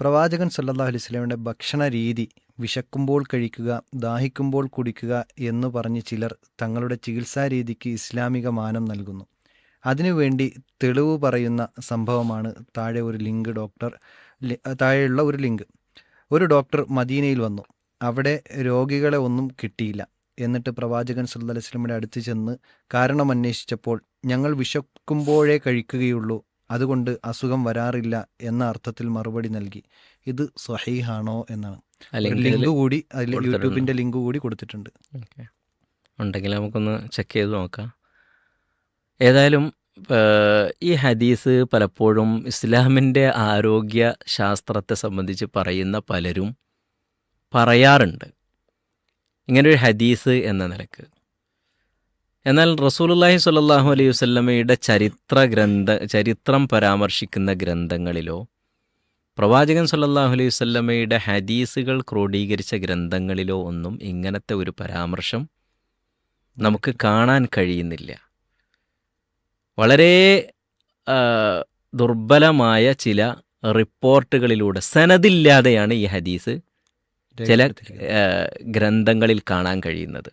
പ്രവാചകൻ സല്ലല്ലാഹു അലൈഹി വസല്ലമയുടെ ഭക്ഷണ രീതി വിശക്കുമ്പോൾ കഴിക്കുക ദാഹിക്കുമ്പോൾ കുടിക്കുക എന്ന് പറഞ്ഞ് ചിലർ തങ്ങളുടെ ചികിത്സാ രീതിക്ക് ഇസ്ലാമിക മാനം നൽകുന്നു. അതിനുവേണ്ടി തെളിവ് പറയുന്ന സംഭവമാണ് താഴെ ഒരു ലിങ്ക് ഡോക്ടർ താഴെയുള്ള ഒരു ലിങ്ക്. ഒരു ഡോക്ടർ മദീനയിൽ വന്നു. അവിടെ രോഗികളെ ഒന്നും കിട്ടിയില്ല. എന്നിട്ട് പ്രവാചകൻ സല്ലല്ലാഹു അലൈഹി വസല്ലമയുടെ അടുത്ത് ചെന്ന് കാരണം അന്വേഷിച്ചപ്പോൾ ഞങ്ങൾ വിശക്കുമ്പോഴേ കഴിക്കുകയുള്ളൂ അതുകൊണ്ട് അസുഖം വരാറില്ല എന്ന അർത്ഥത്തിൽ മറുപടി നൽകി. ഇത് സ്വഹീഹാണോ എന്നാണ്. ലിങ്ക് കൂടി അതിൽ. യൂട്യൂബിന്റെ ലിങ്ക് കൂടി കൊടുത്തിട്ടുണ്ട്. ഉണ്ടെങ്കിൽ നമുക്കൊന്ന് ചെക്ക് ചെയ്ത് നോക്കാം. ഏതായാലും ഈ ഹദീസ് പലപ്പോഴും ഇസ്ലാമിന്റെ ആരോഗ്യ ശാസ്ത്രത്തെ സംബന്ധിച്ച് പറയുന്ന പലരും പറയാറുണ്ട്. ഇങ്ങനൊരു ഹദീസ് എന്ന നിലയ്ക്ക്. എന്നാൽ റസൂലുള്ളാഹി സ്വല്ലല്ലാഹു അലൈഹി വസല്ലമയുടെ ചരിത്ര ഗ്രന്ഥ ചരിത്രം പരാമർശിക്കുന്ന ഗ്രന്ഥങ്ങളിലോ പ്രവാചകൻ സല്ലല്ലാഹു അലൈഹി വസല്ലമയുടെ ഹദീസുകൾ ക്രോഡീകരിച്ച ഗ്രന്ഥങ്ങളിലോ ഒന്നും ഇങ്ങനത്തെ ഒരു പരാമർശം നമുക്ക് കാണാൻ കഴിയുന്നില്ല. വളരെ ദുർബലമായ ചില റിപ്പോർട്ടുകളിലൂടെ സനദില്ലാതെയാണ് ഈ ഹദീസ് ചില ഗ്രന്ഥങ്ങളിൽ കാണാൻ കഴിയുന്നത്.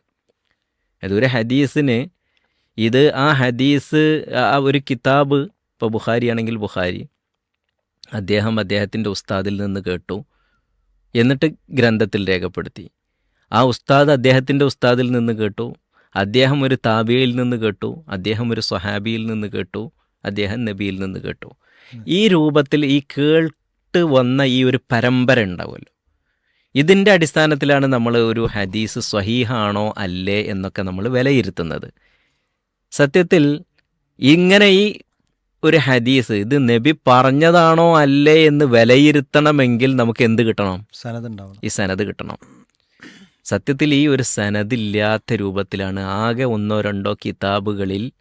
അതൊരു ഹദീസിന് ഇത് ആ ഹദീസ് ആ ഒരു കിതാബ് ഇപ്പോൾ ബുഹാരി ആണെങ്കിൽ ബുഹാരി അദ്ദേഹം അദ്ദേഹത്തിന്റെ ഉസ്താദിൽ നിന്ന് കേട്ടു എന്നിട്ട് ഗ്രന്ഥത്തിൽ രേഖപ്പെടുത്തി. ആ ഉസ്താദ് അദ്ദേഹത്തിന്റെ ഉസ്താദിൽ നിന്ന് കേട്ടു അദ്ദേഹം ഒരു താബിയയിൽ നിന്ന് കേട്ടു അദ്ദേഹം ഒരു സ്വഹാബിയിൽ നിന്ന് കേട്ടു അദ്ദേഹം നബിയിൽ നിന്ന് കേട്ടു. ഈ രൂപത്തിൽ ഈ കേട്ട് വന്ന ഈ ഒരു പരമ്പര ഉണ്ടാവുമല്ലോ. ഇതിന്റെ അടിസ്ഥാനത്തിലാണ് നമ്മൾ ഒരു ഹദീസ് സ്വഹീഹാണോ അല്ലേ എന്നൊക്കെ നമ്മൾ വിലയിരുത്തുന്നത്. സത്യത്തിൽ ഇങ്ങനെ ഈ ഒരു ഹദീസ് ഇത് നബി പറഞ്ഞതാണോ അല്ലേ എന്ന് വിലയിരുത്തണമെങ്കിൽ നമുക്ക് എന്ത് കിട്ടണം? സനദ് ഈ സനദ് കിട്ടണം. സത്യത്തിൽ ഈ ഒരു സനദില്ലാത്ത രൂപത്തിലാണ് ആകെ ഒന്നോ രണ്ടോ കിതാബുകളിൽ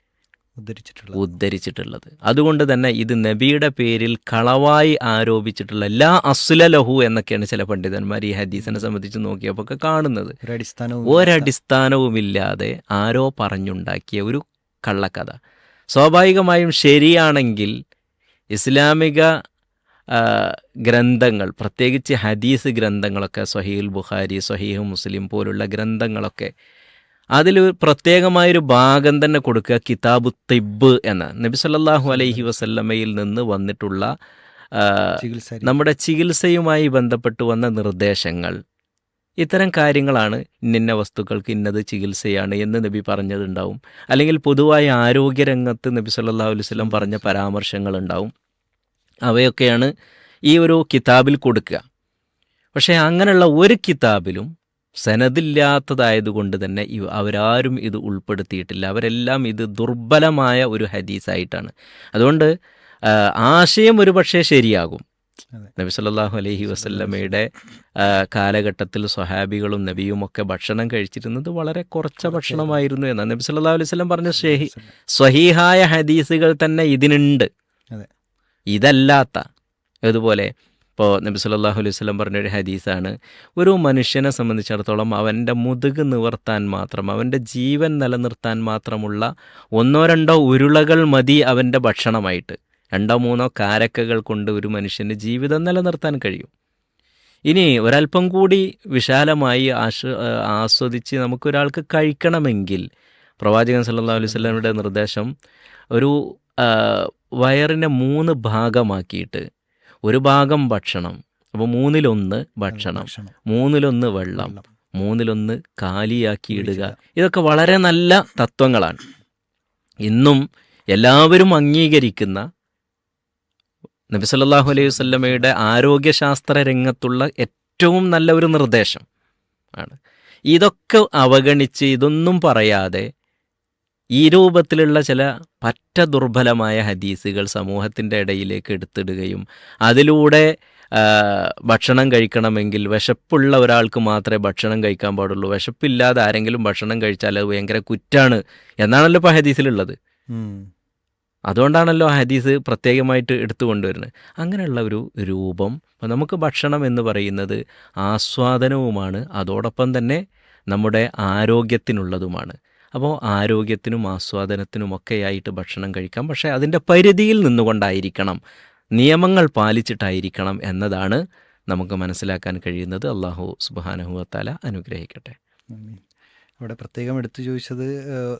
ഉദ്ധരിച്ചിട്ടുള്ളത്. അതുകൊണ്ട് തന്നെ ഇത് നബിയുടെ പേരിൽ കളവായി ആരോപിച്ചിട്ടുള്ള ലാ അസുല ലഹു എന്നൊക്കെയാണ് ചില പണ്ഡിതന്മാർ ഈ ഹദീസിനെ സംബന്ധിച്ച് നോക്കിയപ്പോൾ ഒക്കെ കാണുന്നത് ഒരടിസ്ഥാനവുമില്ലാതെ ആരോ പറഞ്ഞുണ്ടാക്കിയ ഒരു കള്ളക്കഥ. സ്വാഭാവികമായും ശരിയാണെങ്കിൽ ഇസ്ലാമിക ഗ്രന്ഥങ്ങൾ പ്രത്യേകിച്ച് ഹദീസ് ഗ്രന്ഥങ്ങളൊക്കെ സഹീൽ ബുഖാരി സഹീഹ് മുസ്ലിം പോലുള്ള ഗ്രന്ഥങ്ങളൊക്കെ അതിൽ പ്രത്യേകമായൊരു ഭാഗം തന്നെ കൊടുക്കുക കിതാബു തിബ് എന്ന. നബി സല്ലാഹു അലൈഹി വസല്ലമയിൽ നിന്ന് വന്നിട്ടുള്ള. നമ്മുടെ ചികിത്സയുമായി ബന്ധപ്പെട്ട് വന്ന നിർദ്ദേശങ്ങൾ. ഇത്തരം കാര്യങ്ങളാണ് ഇന്ന വസ്തുക്കൾക്ക് ഇന്നത് ചികിത്സയാണ് എന്ന് നബി പറഞ്ഞതുണ്ടാവും. അല്ലെങ്കിൽ പൊതുവായ ആരോഗ്യരംഗത്ത് നബി സല്ലല്ലാഹു അലൈഹി വസല്ലം പറഞ്ഞ പരാമർശങ്ങൾ ഉണ്ടാവും അവയൊക്കെയാണ് ഈ ഒരു കിതാബിൽ കൊടുക്കുക. പക്ഷേ അങ്ങനെയുള്ള ഒരു കിതാബിലും സനദില്ലാത്തതായതുകൊണ്ട് തന്നെ ഇവ അവരാരും ഇത് ഉൾപ്പെടുത്തിയിട്ടില്ല. അവരെല്ലാം ഇത് ദുർബലമായ ഒരു ഹദീസായിട്ടാണ്. അതുകൊണ്ട് ആശയം ഒരുപക്ഷെ ശരിയാകും. നബി സല്ലല്ലാഹു അലൈഹി വസല്ലമയുടെ ആ, കാലഘട്ടത്തിൽ സ്വഹാബികളും നബിയും ഒക്കെ ഭക്ഷണം കഴിച്ചിരുന്നത് വളരെ കുറച്ച ഭക്ഷണമായിരുന്നു എന്നാണ്. നബി സല്ലാ അലൈഹി വസല്ലം പറഞ്ഞ ഷെഹി സ്വഹീഹായ ഹദീസുകൾ തന്നെ ഇതിനുണ്ട്. ഇതല്ലാത്ത അതുപോലെ ഇപ്പോൾ നബി സല്ലല്ലാഹു അലൈഹി വസല്ലം പറഞ്ഞൊരു ഹദീസാണ് ഒരു മനുഷ്യനെ സംബന്ധിച്ചിടത്തോളം അവന്റെ മുതുക് നിവർത്താൻ മാത്രം അവന്റെ ജീവൻ നിലനിർത്താൻ മാത്രമുള്ള ഒന്നോ രണ്ടോ ഉരുളകൾ മതി അവന്റെ ഭക്ഷണമായിട്ട്. രണ്ടോ മൂന്നോ കാരക്കകൾ കൊണ്ട് ഒരു മനുഷ്യന് ജീവിതം നിലനിർത്താൻ കഴിയും. ഇനി ഒരല്പം കൂടി വിശാലമായി ആശ ആസ്വദിച്ച് നമുക്കൊരാൾക്ക് കഴിക്കണമെങ്കിൽ പ്രവാചകൻ സല്ലാ അലൈഹി സ്വലമിന്റെ നിർദ്ദേശം ഒരു വയറിനെ മൂന്ന് ഭാഗമാക്കിയിട്ട് ഒരു ഭാഗം ഭക്ഷണം. അപ്പോൾ മൂന്നിലൊന്ന് ഭക്ഷണം. മൂന്നിലൊന്ന് വെള്ളം. മൂന്നിലൊന്ന് കാലിയാക്കി ഇടുക. ഇതൊക്കെ വളരെ നല്ല തത്വങ്ങളാണ്. ഇന്നും എല്ലാവരും അംഗീകരിക്കുന്ന നബി സല്ലല്ലാഹു അലൈഹി വല്ലമയുടെ ആരോഗ്യശാസ്ത്ര രംഗത്തുള്ള ഏറ്റവും നല്ല ഒരു നിർദ്ദേശം ആണ്. ഇതൊക്കെ അവഗണിച്ച് ഇതൊന്നും പറയാതെ ഈ രൂപത്തിലുള്ള ചില പറ്റ ദുർബലമായ ഹദീസുകൾ സമൂഹത്തിന്റെ ഇടയിലേക്ക് എടുത്തിടുകയും അതിലൂടെ ഭക്ഷണം കഴിക്കണമെങ്കിൽ വിശപ്പുള്ള ഒരാൾക്ക് മാത്രമേ ഭക്ഷണം കഴിക്കാൻ പാടുള്ളൂ. വിശപ്പില്ലാതെ ആരെങ്കിലും ഭക്ഷണം കഴിച്ചാൽ അത് ഭയങ്കര കുറ്റാണ് എന്നാണല്ലോ ഇപ്പോൾ ഹദീസിലുള്ളത്. അതുകൊണ്ടാണല്ലോ ആ ഹദീസ് പ്രത്യേകമായിട്ട് എടുത്തു കൊണ്ടുവരുന്നത്. അങ്ങനെയുള്ള ഒരു രൂപം അപ്പം നമുക്ക് ഭക്ഷണം എന്ന് പറയുന്നത് ആസ്വാദനവുമാണ്. അതോടൊപ്പം തന്നെ നമ്മുടെ ആരോഗ്യത്തിനുള്ളതുമാണ്. അപ്പോൾ ആരോഗ്യത്തിനും ആസ്വാദനത്തിനുമൊക്കെയായിട്ട് ഭക്ഷണം കഴിക്കാം. പക്ഷേ അതിന്റെ പരിധിയിൽ നിന്നുകൊണ്ടായിരിക്കണം നിയമങ്ങൾ പാലിച്ചിട്ടായിരിക്കണം എന്നതാണ് നമുക്ക് മനസ്സിലാക്കാൻ കഴിയുന്നത്. അള്ളാഹു സുബാനഹുവത്താല അനുഗ്രഹിക്കട്ടെ. അവിടെ പ്രത്യേകം എടുത്തു ചോദിച്ചത്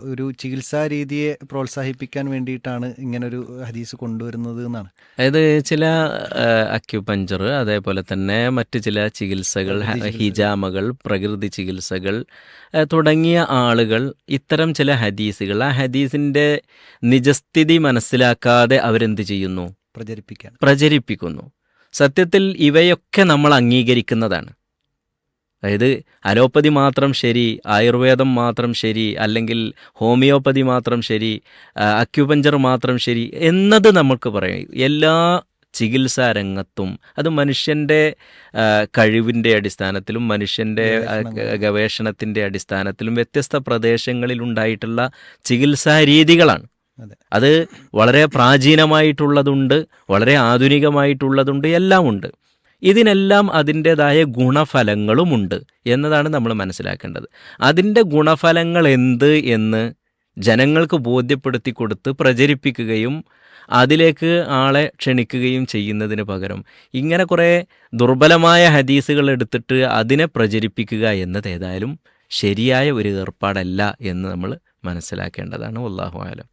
ഒരു ചികിത്സാ രീതിയെ പ്രോത്സാഹിപ്പിക്കാൻ വേണ്ടിയിട്ടാണ് ഇങ്ങനൊരു ഹദീസ് കൊണ്ടുവരുന്നത് എന്നാണ്. അതായത് ചില അക്യുപഞ്ചർ അതേപോലെ തന്നെ മറ്റ് ചില ചികിത്സകൾ. ഹിജാമകൾ പ്രകൃതി ചികിത്സകൾ തുടങ്ങിയ ആളുകൾ ഇത്തരം ചില ഹദീസുകൾ ആ ഹദീസിന്റെ നിജസ്ഥിതി മനസ്സിലാക്കാതെ അവരെന്ത് ചെയ്യുന്നു? പ്രചരിപ്പിക്കാൻ. പ്രചരിപ്പിക്കുന്നു. സത്യത്തിൽ ഇവയൊക്കെ നമ്മൾ അംഗീകരിക്കുന്നതാണ്. അതായത് അലോപ്പതി മാത്രം ശരി ആയുർവേദം മാത്രം ശരി അല്ലെങ്കിൽ ഹോമിയോപ്പതി മാത്രം ശരി അക്യുപഞ്ചർ മാത്രം ശരി എന്നത് നമുക്ക് പറയാം. എല്ലാ ചികിത്സാ രംഗത്തും അത് മനുഷ്യന്റെ കഴിവിന്റെ അടിസ്ഥാനത്തിലും മനുഷ്യന്റെ ഗവേഷണത്തിന്റെ അടിസ്ഥാനത്തിലും വ്യത്യസ്ത പ്രദേശങ്ങളിൽ ഉണ്ടായിട്ടുള്ള ചികിത്സാ രീതികളാണ്. അത്. വളരെ പ്രാചീനമായിട്ടുള്ളതുണ്ട് വളരെ ആധുനികമായിട്ടുള്ളതുണ്ട് എല്ലാം ഉണ്ട് ഇതിനെല്ലാം അതിന്റെതായ ഗുണഫലങ്ങളുമുണ്ട് എന്നതാണ് നമ്മൾ മനസ്സിലാക്കേണ്ടത്. അതിന്റെ ഗുണഫലങ്ങൾ എന്ത് എന്ന് ജനങ്ങൾക്ക് ബോധ്യപ്പെടുത്തി കൊടുത്ത് പ്രചരിപ്പിക്കുകയും അതിലേക്ക് ആളെ ക്ഷണിക്കുകയും ചെയ്യുന്നതിന് പകരം ഇങ്ങനെ കുറേ ദുർബലമായ ഹദീസുകൾ എടുത്തിട്ട് അതിനെ പ്രചരിപ്പിക്കുക എന്നത് ഏതായാലും ശരിയായ ഒരു ഏർപ്പാടല്ല എന്ന് നമ്മൾ മനസ്സിലാക്കേണ്ടതാണ്. ഉള്ളാഹു ആലം.